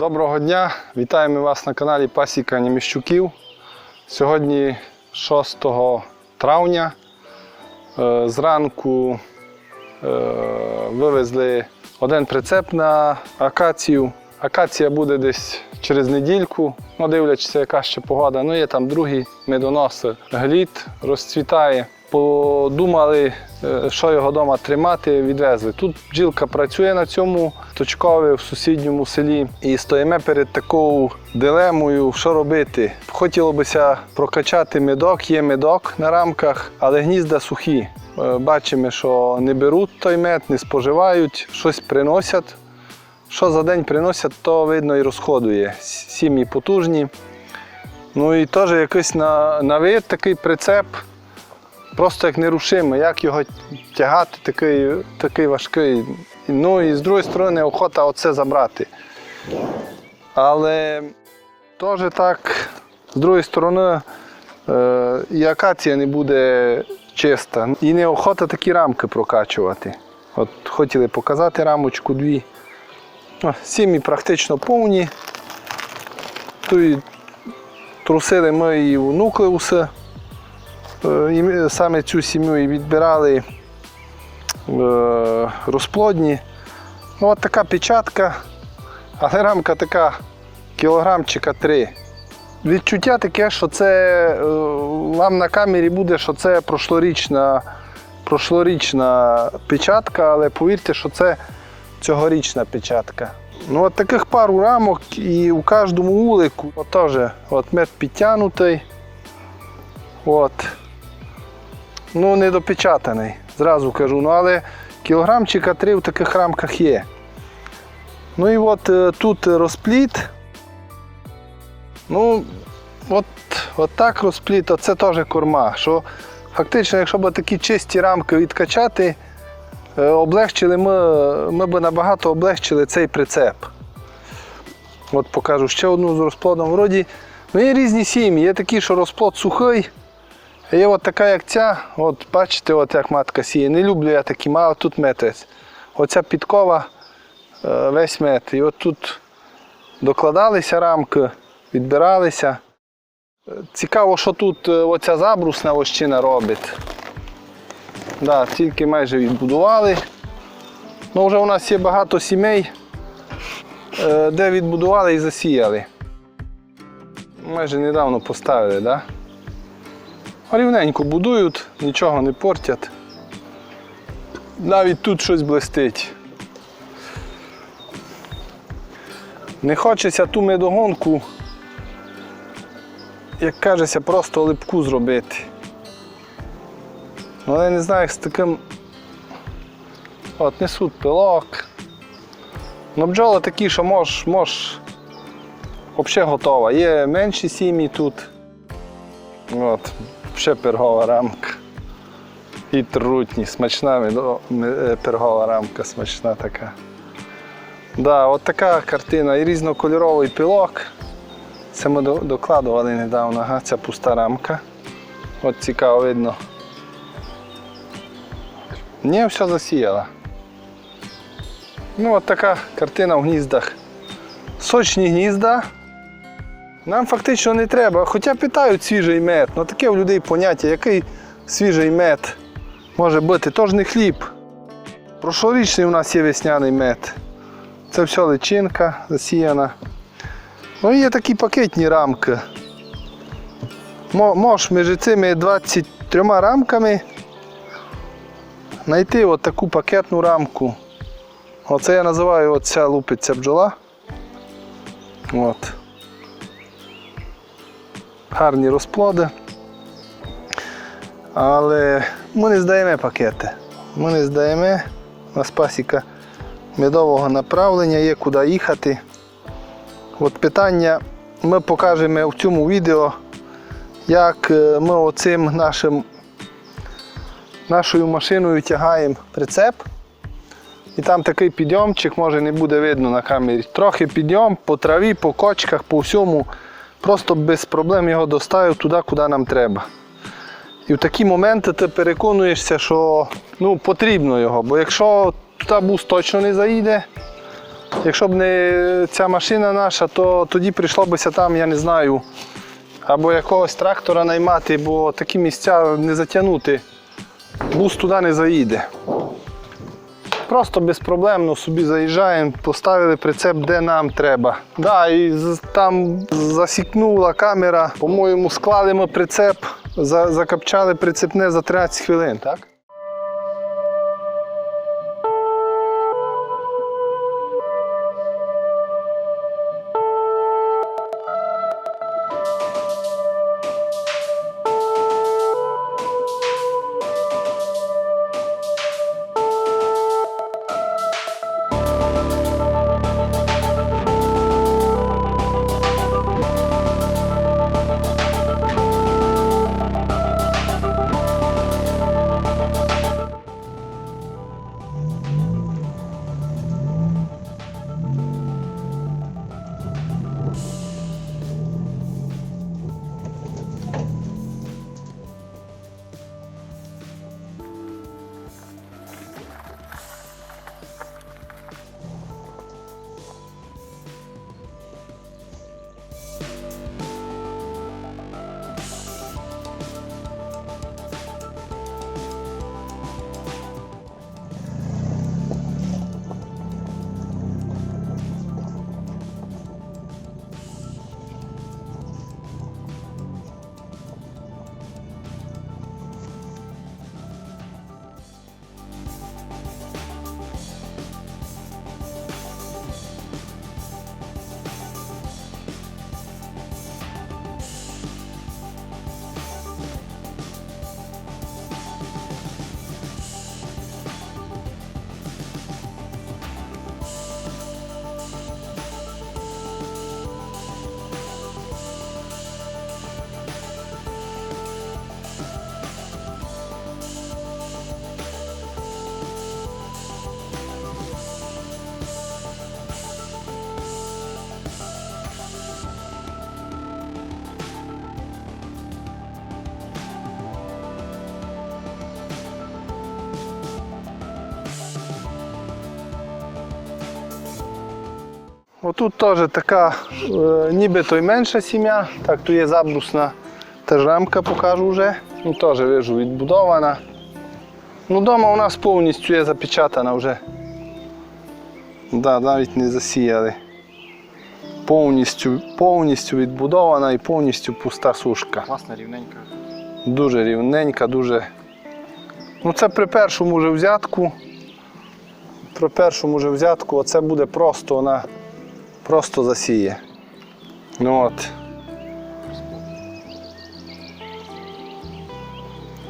Доброго дня! Вітаємо вас на каналі Пасіка Німіщуків. Сьогодні 6 травня. Е, Зранку е, вивезли один прицеп на акацію. Акація буде десь через недільку, ну, дивлячись, яка ще погода. Ну, є там другий медонос, глід розцвітає. Подумали, е, що його вдома тримати, відвезли. Тут бджілка працює на цьому точкові в сусідньому селі. І стоїмо перед такою дилемою, що робити. Хотіло бися прокачати медок, є медок на рамках, але гнізда сухі. Е, Бачимо, що не беруть той мед, не споживають, щось приносять. Що за день приносять, то видно і розходує. Сім'ї потужні. Ну і теж якийсь на, на вид такий прицеп, просто як нерушимий, як його тягати, такий, такий важкий. Ну і з другої сторони, охота оце забрати. Але теж так, з другої сторони, е, і акація не буде чиста. І неохота такі рамки прокачувати. От хотіли показати рамочку дві. Сім'ї практично повні. Тут трусили ми і у нуклеуси. Е, Саме цю сім'ю і відбирали е, розплодні. Ну, от така печатка, але рамка така кілограмчика 3. Відчуття таке, що це е, вам на камері буде, що це прошлорічна, прошлорічна печатка, але повірте, що це цьогорічна печатка. Ну, от таких пару рамок і у кожному вулику от теж от мед підтягнутий. От. Ну, не допечатаний, зразу кажу. Ну, але кілограмчика три в таких рамках є. Ну і от е, тут розпліт. Ну, от, от так розпліт, це теж корма. Що фактично, якщо б такі чисті рамки відкачати, е, облегчили ми, ми б набагато облегчили цей прицеп. От покажу ще одну з розплодом. Вроді, ну є різні сім'ї, є такі, що розплод сухий. Є от така, як ця, от бачите, от як матка сіє. Не люблю я такі, мало тут метець. Оця підкова е, весь мет. І от тут докладалися рамки, відбиралися. Е, Цікаво, що тут е, оця забрусна ощина робить. Да, тільки майже відбудували. Ну, вже у нас є багато сімей, де відбудували і засіяли. Майже недавно поставили, да? Рівненько будують, нічого не портять. Навіть тут щось блистить. Не хочеться ту медогонку, як кажеться, просто липку зробити. Але я не знаю, як з таким. От несуть пилок. Ну, бджоли такі, що можеш, можеш взагалі готова. Є менші сім'ї тут. От, ще пергова рамка. І трутні, смачна е, пергова рамка, смачна така. Да, от така картина. І різнокольоровий пилок. Це ми докладували недавно, ага, ця пуста рамка. От цікаво видно. Ні, все засіяла. Ну, от така картина в гніздах. Сочні гнізда. Нам фактично не треба. Хоча питають свіжий мед. Ну таке у людей поняття, який свіжий мед може бути. Тож не хліб. Прошлорічний у нас є весняний мед. Це все личинка засіяна. Ну і є такі пакетні рамки. Мо- Можеш між цими 23 рамками знайти от таку пакетну рамку. Оце я називаю оця лупиться бджола. От. Гарні розплоди. Але ми не здаємо пакети. Ми не здаємо. У нас пасіка медового направлення, є куди їхати. От питання ми покажемо в цьому відео, як е, ми оцим нашим, нашою машиною тягаємо прицеп. І там такий підйомчик, може не буде видно на камері. Трохи підйом по траві, по кочках, по всьому. Просто без проблем його доставив туди, куди нам треба. І в такі моменти ти переконуєшся, що ну, потрібно його. Бо якщо туди бус точно не заїде, Якщо б не ця машина наша, то тоді прийшлося там, я не знаю, або якогось трактора наймати, бо такі місця не затягнути. Бус туди не заїде. Просто безпроблемно собі заїжджаємо, поставили прицеп, де нам треба. Да, і там засікнула камера. По-моєму, склали ми прицеп, закапчали прицепне за 13 хвилин, так? Отут теж така, е, нібито й менша сім'я. Так, тут є забрусна теж рамка, покажу вже. Ну, теж вижу, відбудована. Ну, дома у нас повністю є запечатана вже. Да, навіть не засіяли. Повністю, повністю відбудована і повністю пуста сушка. Класна, рівненька. Дуже рівненька, дуже. Ну це при першому вже взятку. При першому вже взятку, оце буде просто, вона просто засіє. Ну от.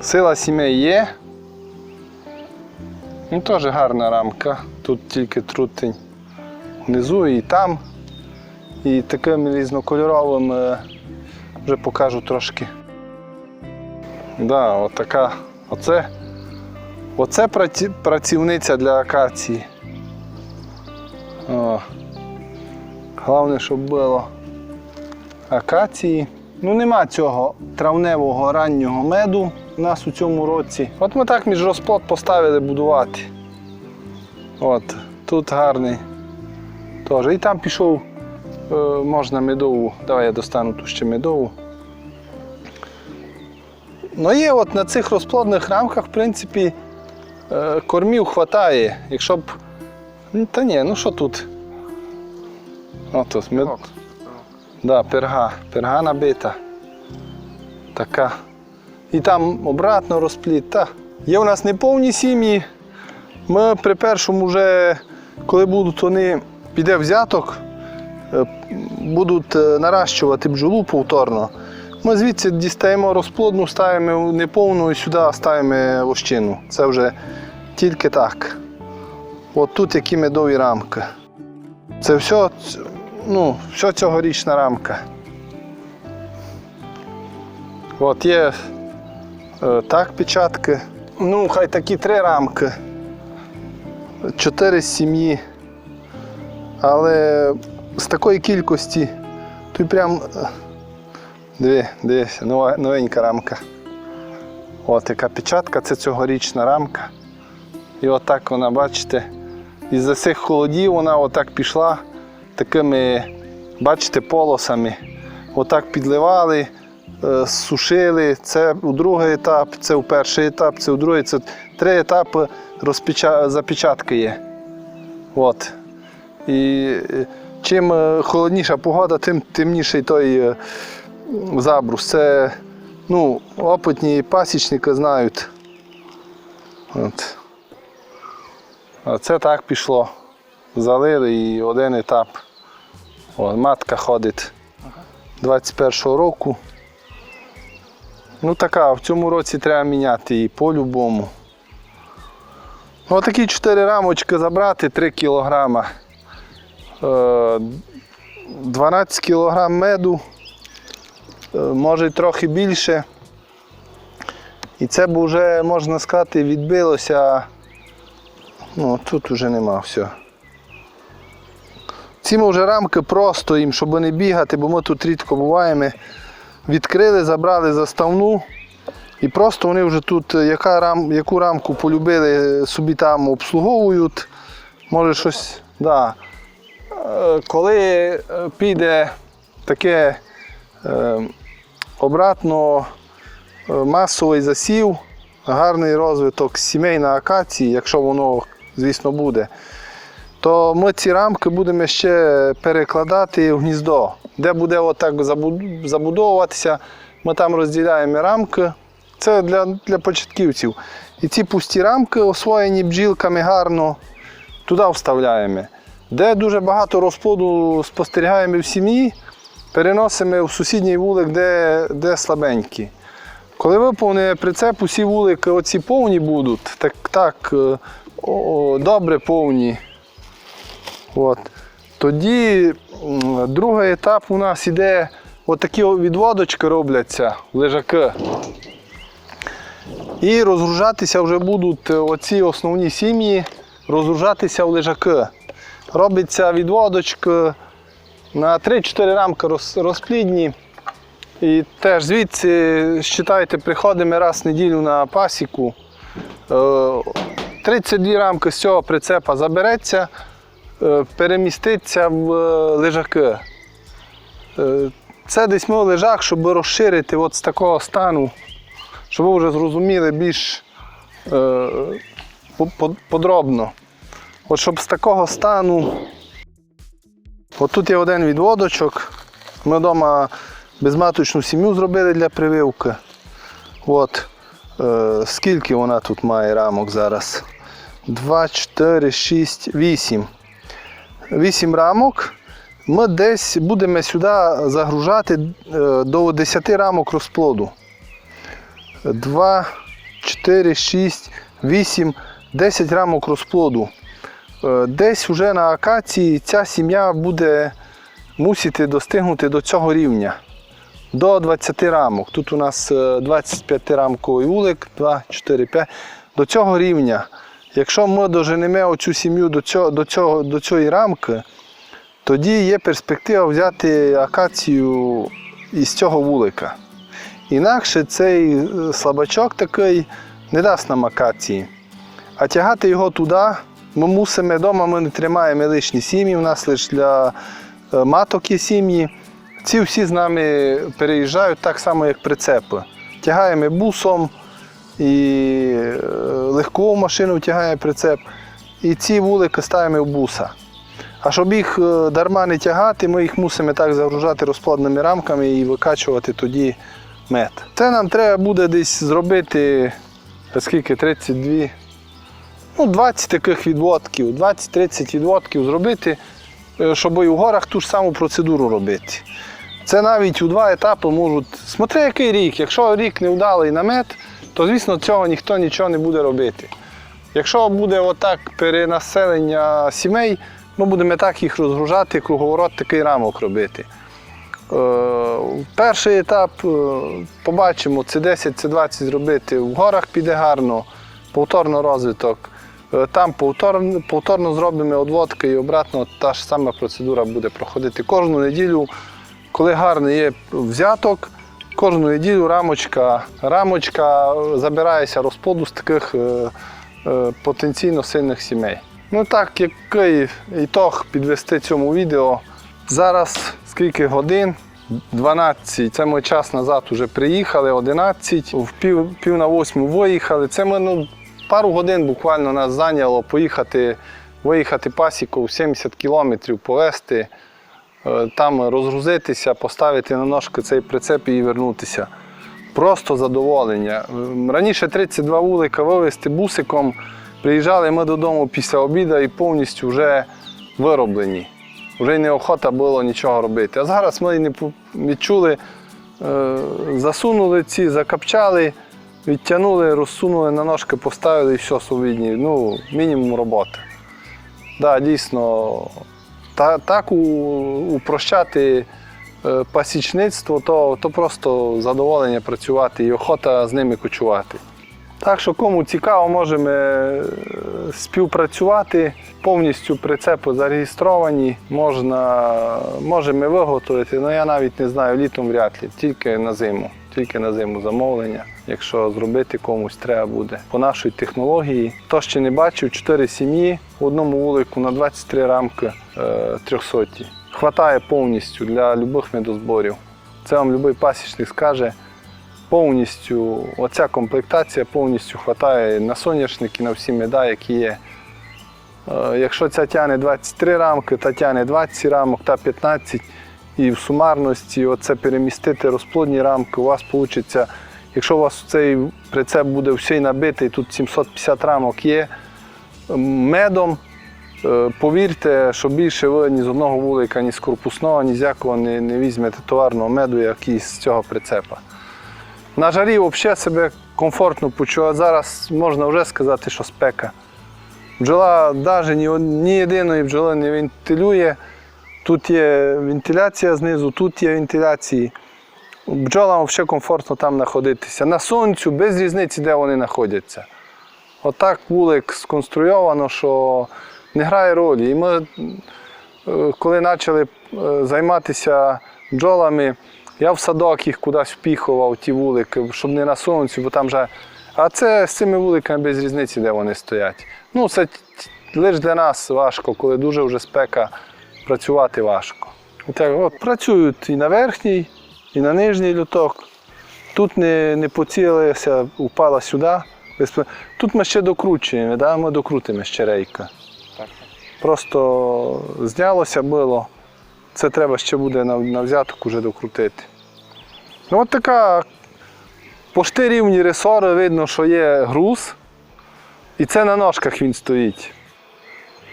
Сила сімей є. Ну, теж гарна рамка. Тут тільки трутень внизу і там. І таким різнокольоровим е, вже покажу трошки. Да, отака. Оце, оце праці- працівниця для акації. О. Головне, щоб було акації. Ну нема цього травневого раннього меду у нас у цьому році. От ми так між розплод поставили будувати. От, тут гарний. Теж. І там пішов, е, можна медову. Давай я достану ту ще медову. Ну є от на цих розплодних рамках, в принципі, е, кормів вистачає. Якщо б. Та ні, ну що тут? От ось мед... да, перга. Перга набита. Така. І там обратно розпліт. Та. Є у нас неповні сім'ї. Ми при першому вже, коли будуть вони, піде взяток, е, будуть е, наращувати бджолу повторно. Ми звідси дістаємо розплодну, ставимо неповну і сюди ставимо вощину. Це вже тільки так. От тут які медові рамки. Це все, ну, все цьогорічна рамка. От є е, так печатки. Ну, хай такі три рамки. Чотири з сім'ї. Але з такої кількості, й прям. е, Диви, дивися, новенька рамка. От яка печатка, це цьогорічна рамка. І отак вона, бачите, із-за цих холодів вона отак пішла такими, бачите, полосами. Отак підливали, е, сушили. Це у другий етап, це у перший етап, це у другий. Це три етапи розпеча... запечатки є. От. І е, чим е, холодніша погода, тим темніший той забрус. Це ну, опитні пасічники знають. От. А це так пішло. Залили і один етап. О, матка ходить 21-го року. Ну така, в цьому році треба міняти її по-любому. Ну, Отакі 4 рамочки забрати 3 кілограма. Е, 12 кілограм меду, е, може трохи більше. І це б вже, можна сказати, відбилося. Ну, тут вже нема все. Ці ми вже рамки просто їм, щоб не бігати, бо ми тут рідко буваємо. Відкрили, забрали заставну. І просто вони вже тут, е, яка рам, яку рамку полюбили, собі там обслуговують. Може щось. Да. Е, Коли е, піде таке е, обратно е, масовий засів, гарний розвиток сімей на акації, якщо воно, звісно, буде, то ми ці рамки будемо ще перекладати в гніздо, де буде отак забудовуватися. Ми там розділяємо рамки. Це для, для початківців. І ці пусті рамки, освоєні бджілками гарно, туди вставляємо. Де дуже багато розплоду спостерігаємо в сім'ї, переносимо в сусідній вулик, де, де слабенькі. Коли виповнює прицеп, усі вулики оці повні будуть, так, так е, о, добре повні. От. Тоді другий етап у нас іде, отакі відводочки робляться, лежаки. І розгружатися вже будуть оці основні сім'ї, розгружатися в лежаки. Робиться відводочки на 3-4 рамки розплідні. І теж звідси, вважайте, приходимо раз в неділю на пасіку. Е, 32 рамки з цього прицепа забереться, е, переміститься в е, лежаки. Е, Це десь ми лежак, щоб розширити от з такого стану, щоб ви вже зрозуміли більш по- по- подробно. От щоб з такого стану. От тут є один відводочок. Ми вдома безматочну сім'ю зробили для прививки. От. Скільки вона тут має рамок зараз? 2, 4, 6, 8. 8 рамок. Ми десь будемо сюди загружати е, до 10 рамок розплоду. 2, 4, 6, 8, 10 рамок розплоду. Е, Десь вже на акації ця сім'я буде мусити достигнути до цього рівня. До 20 рамок. Тут у нас 25 рамковий вулик, 2, 4, 5. До цього рівня. Якщо ми доженемо оцю сім'ю до, цього, до, цього, до цієї рамки, тоді є перспектива взяти акацію із цього вулика. Інакше цей е, слабачок такий не дасть нам акації. А тягати його туди, ми мусимо вдома, ми не тримаємо лишні сім'ї, у нас лише для е, маток є сім'ї. Ці всі з нами переїжджають так само, як прицепи. Тягаємо бусом і е, легкову машину тягає прицеп. І ці вулики ставимо в буса. А щоб їх е, дарма не тягати, ми їх мусимо так загружати розплодними рамками і викачувати тоді мед. Це нам треба буде десь зробити е, скільки 32, ну 20 таких відводків, 20-30 відводків зробити, щоб і в горах ту ж саму процедуру робити. Це навіть у два етапи можуть. Смотри, який рік. Якщо рік не вдалий намет, то звісно цього ніхто нічого не буде робити. Якщо буде отак перенаселення сімей, ми будемо так їх розгружати, круговорот такий рамок робити. Е, Перший етап е, побачимо, це 10, це 20 зробити. В горах піде гарно, повторно розвиток. Е, Там повторно, повторно зробимо одводки і обратно та ж сама процедура буде проходити кожну неділю. Коли гарний є взяток, кожну неділю рамочка, рамочка забирається розплоду з таких е, е, потенційно сильних сімей. Ну так, який ітог підвести цьому відео. Зараз скільки годин? 12. Це ми час назад вже приїхали, 11, в пів, пів на восьму виїхали. Це ми ну, пару годин буквально нас зайняло поїхати, виїхати пасіку 70 кілометрів, повезти, е, там розгрузитися, поставити на ножки цей прицеп і вернутися. Просто задоволення. Раніше 32 вулика вивезти бусиком. Приїжджали ми додому після обіду і повністю вже вироблені. Вже й неохота було нічого робити. А зараз ми не відчули, е, засунули ці, закапчали, відтягнули, розсунули на ножки, поставили і все свобідні. Ну, мінімум роботи. Да, дійсно, та, так упрощати е, пасічництво, то, то просто задоволення працювати і охота з ними кочувати. Так що кому цікаво, можемо е, співпрацювати. Повністю прицепи зареєстровані, можна, можемо виготовити, але я навіть не знаю, літом вряд ли, тільки на зиму, тільки на зиму замовлення. Якщо зробити комусь треба буде по нашій технології. Хто ще не бачив, 4 сім'ї в одному вулику на 23 рамки е, 300. Хватає повністю для будь-яких медозборів. Це вам будь-який пасічник скаже повністю, оця комплектація повністю вистачає на соняшник і на всі меда, які є. Е, Якщо ця тягне 23 рамки, та тягне 20 рамок, та 15. І в сумарності оце перемістити розплодні рамки, у вас вийде, якщо у вас цей прицеп буде всій набитий, тут 750 рамок є медом, е, повірте, що більше ви ні з одного вулика, ні з корпусного, ні з якого не, не візьмете товарного меду, який з цього прицепа. На жарі взагалі себе комфортно почуваю. Зараз можна вже сказати, що спека. Бджола навіть ні єдиної бджоли не вентилює. Тут є вентиляція знизу, тут є вентиляції. Бджолам взагалі комфортно там знаходитися. На сонцю, без різниці, де вони знаходяться. Отак вулик сконструйовано, що не грає ролі. І ми, е, коли почали е, займатися бджолами, я в садок їх кудись впіхував, ті вулики, щоб не на сонці, бо там же. А це з цими вуликами без різниці, де вони стоять. Ну, це лише для нас важко, коли дуже вже спека, працювати важко. І Так, от, працюють і на верхній, і на нижній люток. Тут не, не поцілилися, упала сюди. Тут ми ще докручуємо, да? ми докрутимо ще рейка. Просто знялося було. Це треба ще буде на, на взяток уже докрутити. Ну, от така пошти рівні ресори, видно, що є груз, і це на ножках він стоїть.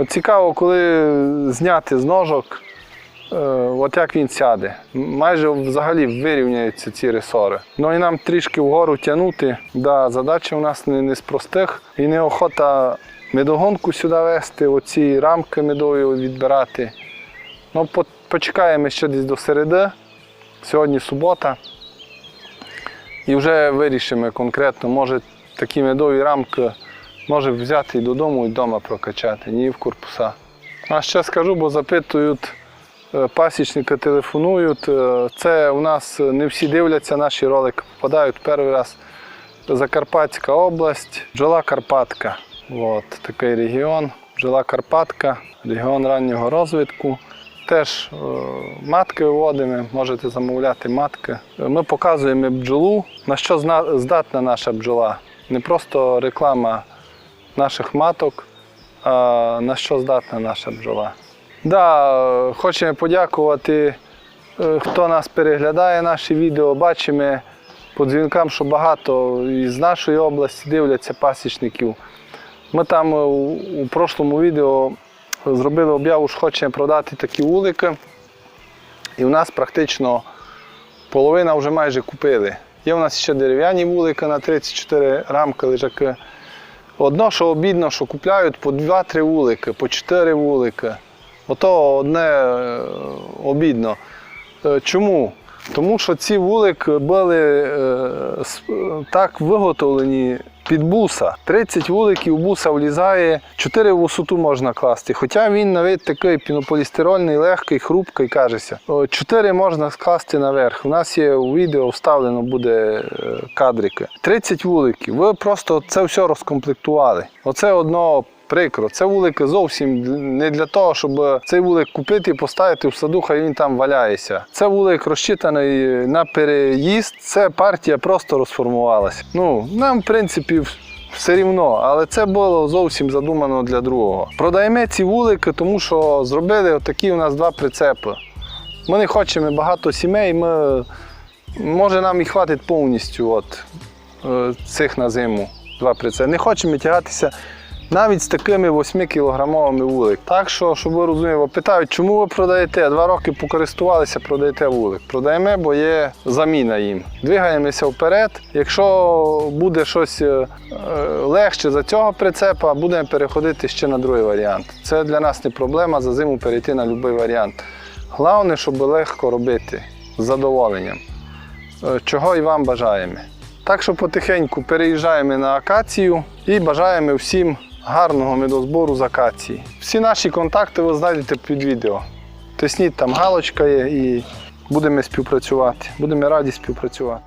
От цікаво, коли зняти з ножок, е, от як він сяде. Майже взагалі вирівняються ці ресори. Ну і нам трішки вгору тягнути. Да, задача у нас не, не з простих. І неохота медогонку сюди вести, оці рамки медою відбирати. Ну, почекаємо ще десь до середи. Сьогодні субота. І вже вирішимо конкретно, може такі медові рамки може взяти і додому, і вдома прокачати, ні в корпуса. А ще скажу, бо запитують, е, пасічники телефонують. е, Це у нас не всі дивляться, наші ролики попадають перший раз. Закарпатська область, бджола Карпатка. От, такий регіон. Бджола Карпатка, регіон раннього розвитку. Теж е, матки виводимо, можете замовляти матки. Е, Ми показуємо бджолу, на що здатна наша бджола. Не просто реклама наших маток, на що здатна наша бджола. Да, хочемо подякувати, е, хто нас переглядає наші відео. Бачимо по дзвінкам, що багато із нашої області дивляться пасічників. Ми там е, у, прошлому відео зробили об'яву, що хочемо продати такі вулики. І в нас практично половина вже майже купили. Є у нас ще дерев'яні вулики на 34 рамки лежаки. Одно, що обідно, що купляють по 2-3 вулики, по 4 вулики. Ото одне е, обідно. Е, Чому? Тому що ці вулики були е, так виготовлені під буса. 30 вуликів буса влізає, 4 в висоту можна класти. Хоча він на вид такий пінополістирольний, легкий, хрупкий, кажеться. 4 можна скласти наверх. У нас є у відео вставлено буде е, кадрики. 30 вуликів. Ви просто це все розкомплектували. Оце одно Прикро. Це вулик зовсім не для того, щоб цей вулик купити і поставити в саду, хай він там валяється. Це вулик розчитаний на переїзд. Це партія просто розформувалася. Ну, нам, в принципі, все рівно, але це було зовсім задумано для другого. Продаємо ці вулики, тому що зробили отакі у нас два прицепи. Ми не хочемо багато сімей, ми, може нам і хватить повністю от, е, цих на зиму. Два прицепи. Не хочемо тягатися навіть з такими 8-кілограмовими вулик. Так що, щоб ви розуміли, питають, чому ви продаєте? Два роки покористувалися, продаєте вулик. Продаємо, бо є заміна їм. Двигаємося вперед. Якщо буде щось е, е, легше за цього прицепа, будемо переходити ще на другий варіант. Це для нас не проблема за зиму перейти на будь-який варіант. Головне, щоб легко робити з задоволенням. Е, Чого і вам бажаємо. Так що потихеньку переїжджаємо на акацію і бажаємо всім гарного медозбору з акації. Всі наші контакти ви знайдете під відео. Тисніть там галочка є і будемо співпрацювати. Будемо раді співпрацювати.